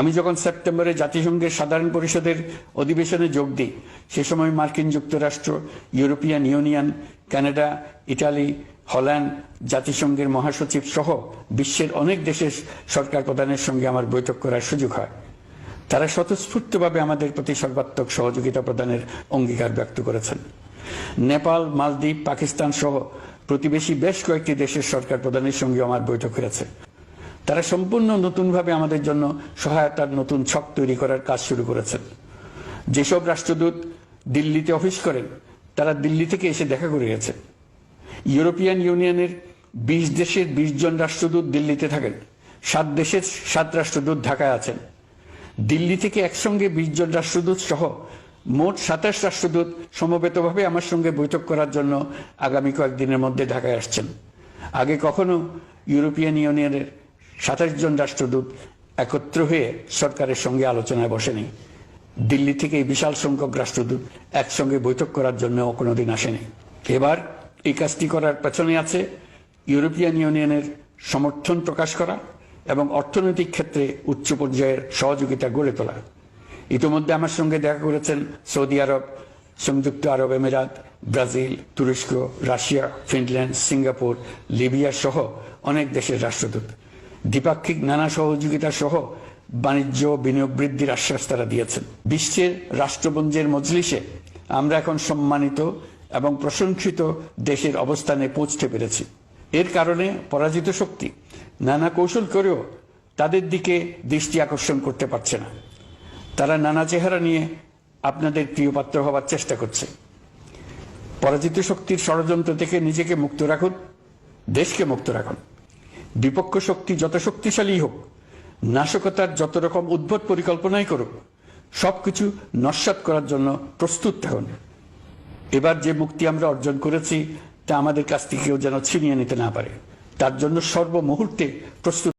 আমি যখন সেপ্টেম্বরে জাতিসংঘের সাধারণ পরিষদের অধিবেশনে যোগ দিই, সে সময় মার্কিন যুক্তরাষ্ট্র, European Union, Canada, Italy, Holland, জাতিসংঘের মহাসচিব সহ বিশ্বের অনেক দেশের সরকার প্রধানের সঙ্গে আমার বৈঠক করার সুযোগ হয়। তারা স্বতঃস্ফূর্তভাবে আমাদের প্রতি সর্বাত্মক সহযোগিতা প্রদানের অঙ্গীকার ব্যক্ত করেছেন। নেপাল, মালদ্বীপ, পাকিস্তান সহ প্রতিবেশী বেশ কয়েকটি দেশের সরকার প্রধানের সঙ্গে আমার বৈঠক হয়েছে। তারা সম্পূর্ণ নতুনভাবে আমাদের জন্য সহায়তার নতুন ছক তৈরি করার কাজ শুরু করেছেন। যেসব রাষ্ট্রদূত দিল্লিতে অফিস করেন, তারা দিল্লি থেকে এসে দেখা করে গেছে ইউরোপিয়ান ইউনিয়নের বিশ দেশের বিশ জন রাষ্ট্রদূত দিল্লিতে থাকেন, সাত দেশের সাত রাষ্ট্রদূত ঢাকায় আছেন। দিল্লি থেকে একসঙ্গে বিশ জন রাষ্ট্রদূত সহ মোট সাতাশ রাষ্ট্রদূত সমবেতভাবে আমার সঙ্গে বৈঠক করার জন্য আগামী কয়েকদিনের মধ্যে ঢাকায় আসছেন। আগে কখনো ইউরোপিয়ান ইউনিয়নের সাতাশ জন রাষ্ট্রদূত একত্র হয়ে সরকারের সঙ্গে আলোচনায় বসেনি। দিল্লি থেকে বিশাল সংখ্যক রাষ্ট্রদূত একসঙ্গে বৈঠক করার জন্য কোনোদিন আসেনি। এবার এই কাজটি করার পেছনে আছে ইউরোপিয়ান ইউনিয়নের সমর্থন প্রকাশ করা এবং অর্থনৈতিক ক্ষেত্রে উচ্চ পর্যায়ের সহযোগিতা গড়ে তোলা। ইতিমধ্যে আমার সঙ্গে দেখা করেছেন সৌদি আরব, সংযুক্ত আরব আমিরাত, ব্রাজিল, তুরস্ক, রাশিয়া, ফিনল্যান্ড, সিঙ্গাপুর, লিবিয়া সহ অনেক দেশের রাষ্ট্রদূত। দ্বিপাক্ষিক নানা সহযোগিতা সহ বাণিজ্য, বিনিয়োগ বৃদ্ধির আশ্বাস তারা দিয়েছেন। বিশ্বের রাষ্ট্রপুঞ্জের মজলিসে আমরা এখন সম্মানিত এবং প্রশংসিত দেশের অবস্থানে পৌঁছতে পেরেছি। এর কারণে পরাজিত শক্তি নানা কৌশল করেও তাদের দিকে দৃষ্টি আকর্ষণ করতে পারছে না। তারা নানা চেহারা নিয়ে আপনাদের প্রিয় পাত্র হবার চেষ্টা করছে। পরাজিত শক্তির ষড়যন্ত্র থেকে নিজেকে মুক্ত রাখুন, দেশকে মুক্ত রাখুন। বিপক্ষ শক্তি যত শক্তিশালী হোক, নাশকতার যত রকম উদ্ভট পরিকল্পনাই করুক, সবকিছু নস্বাত করার জন্য প্রস্তুত থাকুন। এবার যে মুক্তি আমরা অর্জন করেছি, তা আমাদের কাছ থেকে কেউ যেন ছিনিয়ে নিতে না পারে। তার জন্য সর্বমুহূর্তে প্রস্তুত